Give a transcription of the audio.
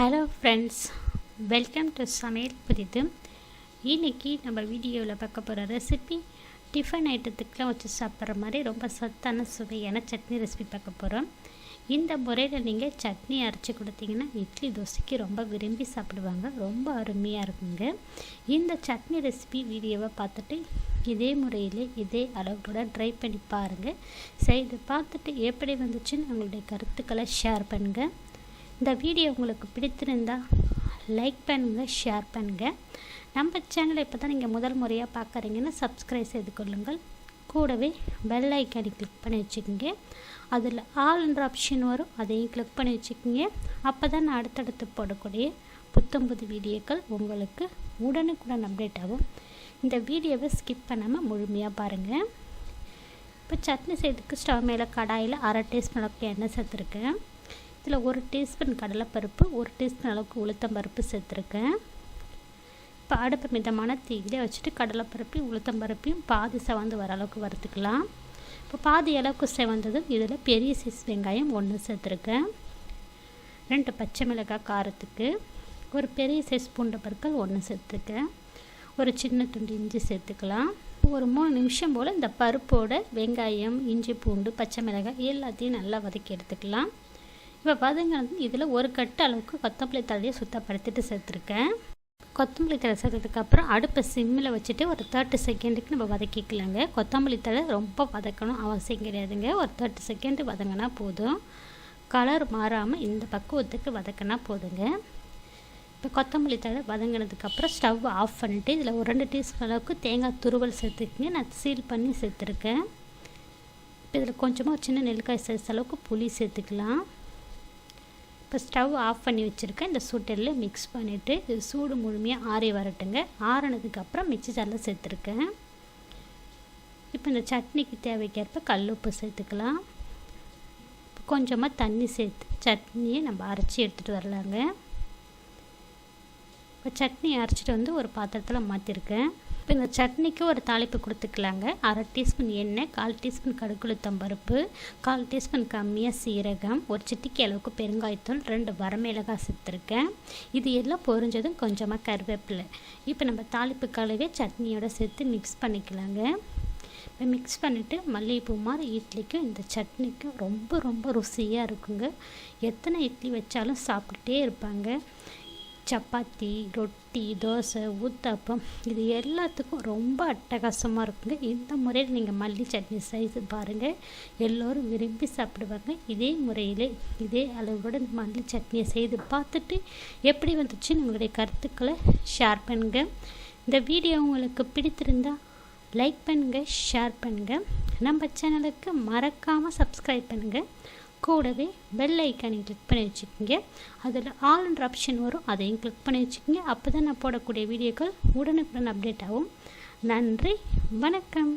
Hello friends welcome to சமையல் புரிது இன்றைக்கி நம்ம வீடியோவில் பார்க்க போகிற ரெசிபி டிஃபன் ஐட்டத்துக்கெலாம் வச்சு சாப்பிட்ற மாதிரி ரொம்ப சத்தான சுவையான சட்னி ரெசிபி பார்க்க போகிறோம் இந்த முறையில் நீங்கள் சட்னி அரைச்சி கொடுத்தீங்கன்னா இட்லி தோசைக்கு ரொம்ப விரும்பி சாப்பிடுவாங்க. ரொம்ப அருமையாக இருக்குங்க. இந்த சட்னி ரெசிபி வீடியோவை பார்த்துட்டு இதே முறையில் இதே அளவுகளோட ட்ரை பண்ணி பாருங்கள் செய்து பார்த்துட்டு எப்படி வந்துச்சுன்னு உங்களுடைய கருத்துக்களை ஷேர் பண்ணுங்கள் இந்த வீடியோ உங்களுக்கு பிடித்திருந்தால் லைக் பண்ணுங்கள் ஷேர் பண்ணுங்கள் நம்ம சேனலை இப்போ தான் நீங்கள் முதல் முறையாக பார்க்குறீங்கன்னா சப்ஸ்கிரைப் செய்து கொள்ளுங்கள். கூடவே பெல் ஐக்கானை கிளிக் பண்ணி வச்சுக்கோங்க. அதில் ஆல்ன்ற ஆப்ஷன் வரும் அதையும் கிளிக் பண்ணி வச்சுக்கோங்க. அப்போ தான் நான் அடுத்தடுத்து போடக்கூடிய புத்தம்புது வீடியோக்கள் உங்களுக்கு உடனுக்குடன் அப்டேட் ஆகும். இந்த வீடியோவை ஸ்கிப் பண்ணாமல் முழுமையாக பாருங்கள் இப்போ சட்னி செய்யறதுக்கு ஸ்டவ் மேலே கடாயில் அரை டீஸ்பூன் அளவுக்கு எண்ணெய் சேர்த்துருக்கேன். இதில் ஒரு டீஸ்பூன் கடலைப்பருப்பு ஒரு டீஸ்பூன் அளவுக்கு உளுத்தம் பருப்பு சேர்த்துருக்கேன். இப்போ அடுப்பு மிதமான தீயிலே வச்சுட்டு கடலைப்பருப்பி உளுத்தம்பருப்பையும் பாதி செவந்து வர அளவுக்கு வறுத்துக்கலாம். இப்போ பாதி அளவுக்கு செவந்ததும் இதில் பெரிய சைஸ் வெங்காயம் ஒன்று சேர்த்துருக்கேன். ரெண்டு பச்சை மிளகாய் காரத்துக்கு ஒரு பெரிய சைஸ் பூண்டை பற்கள் ஒன்று சேர்த்துருக்கேன். ஒரு சின்ன துண்டு இஞ்சி சேர்த்துக்கலாம். ஒரு மூணு நிமிஷம் போல் இந்த பருப்போட வெங்காயம் இஞ்சி பூண்டு பச்சை மிளகாய் எல்லாத்தையும் நல்லா வதக்கி எடுத்துக்கலாம். இப்போ வதங்கினது இதில் ஒரு கட்டு அளவுக்கு கொத்தமல்லி தழையை சுத்தப்படுத்திட்டு சேர்த்துருக்கேன். கொத்தமல்லி தழை சேர்த்ததுக்கப்புறம் அடுப்பை சிம்மில் வச்சுட்டு ஒரு தேர்ட்டி செகண்டுக்கு நம்ம வதக்கிக்கலாங்க. கொத்தமல்லி தழை ரொம்ப வதக்கணும் அவசியம் கிடையாதுங்க. ஒரு தேர்ட்டி செகண்டு வதங்கினா போதும். கலர் மாறாமல் இந்த பக்குவத்துக்கு வதக்கினா போதுங்க. இப்போ கொத்தமல்லி தழை வதங்கினதுக்கப்புறம் ஸ்டவ் ஆஃப் பண்ணிவிட்டு இதில் ஒரு ரெண்டு டீஸ்பூன் அளவுக்கு தேங்காய் துருவல் சேர்த்துக்குங்க. நான் சீல் பண்ணி சேர்த்துருக்கேன். இப்போ இதில் கொஞ்சமாக சின்ன நெல்லிக்காய் சைஸ் அளவுக்கு புளி சேர்த்துக்கலாம். இப்போ ஸ்டவ் ஆஃப் பண்ணி வச்சுருக்கேன். இந்த சூட்டரில் மிக்ஸ் பண்ணிவிட்டு இது சூடு முழுமையாக ஆறி வரட்டுங்க. ஆறினதுக்கப்புறம் மிக்சி ஜாரில் சேர்த்துருக்கேன். இப்போ இந்த சட்னிக்கு தேவைக்கேற்ப கல் உப்பு சேர்த்துக்கலாம். கொஞ்சமாக தண்ணி சேர்த்து சட்னியை நம்ம அரைச்சி எடுத்துகிட்டு வரலாங்க. இப்போ சட்னி அரைச்சிட்டு வந்து ஒரு பாத்திரத்தில் மாற்றிருக்கேன் இப்போ இந்த சட்னிக்கு ஒரு தாளிப்பு கொடுத்துக்கலாங்க. அரை டீஸ்பூன் எண்ணெய் கால் டீஸ்பூன் கடுக்குளுத்தம் பருப்பு கால் டீஸ்பூன் கம்மியாக சீரகம் ஒரு சிட்டிக்கு அளவுக்கு பெருங்காயத்தூள் ரெண்டு வரமிளகாய் சேர்த்துருக்கேன். இது எல்லாம் பொரிஞ்சதும் கொஞ்சமாக கருவேப்பிலை. இப்போ நம்ம தாளிப்பு கலவே சட்னியோடு சேர்த்து மிக்ஸ் பண்ணிக்கலாங்க. இப்போ மிக்ஸ் பண்ணிவிட்டு மல்லிகைப்பூ மாதிரி இட்லிக்கும் இந்த சட்னிக்கும் ரொம்ப ரொம்ப ருசியாக இருக்குங்க. எத்தனை இட்லி வச்சாலும் சாப்பிட்டுட்டே இருப்பாங்க. சப்பாத்தி ரொட்டி தோசை ஊத்தாப்பம் இது எல்லாத்துக்கும் ரொம்ப அட்டகாசமாக இருக்குங்க. இந்த முறையில் நீங்கள் மல்லி சட்னி செய்து பாருங்கள் எல்லோரும் விரும்பி சாப்பிடுவாங்க. இதே முறையில் இதே அளவோட இந்த மல்லி சட்னியை செய்து பார்த்துட்டு எப்படி வந்துச்சுன்னு உங்களுடைய கருத்துக்களை ஷேர் பண்ணுங்கள் இந்த வீடியோ உங்களுக்கு பிடித்திருந்தால் லைக் பண்ணுங்கள் ஷேர் பண்ணுங்கள் நம்ம சேனலுக்கு மறக்காமல் சப்ஸ்கிரைப் பண்ணுங்கள் கூடவே பெல் ஐக்கானை கிளிக் பண்ணி வச்சுக்கோங்க. அதில் ஆல்ன்ற ஆப்ஷன் வரும். அதையும் கிளிக் பண்ணி வச்சுக்கோங்க. அப்போ தான் நான் போடக்கூடிய வீடியோக்கள் உடனுக்குடன் அப்டேட் ஆகும். நன்றி. வணக்கம்.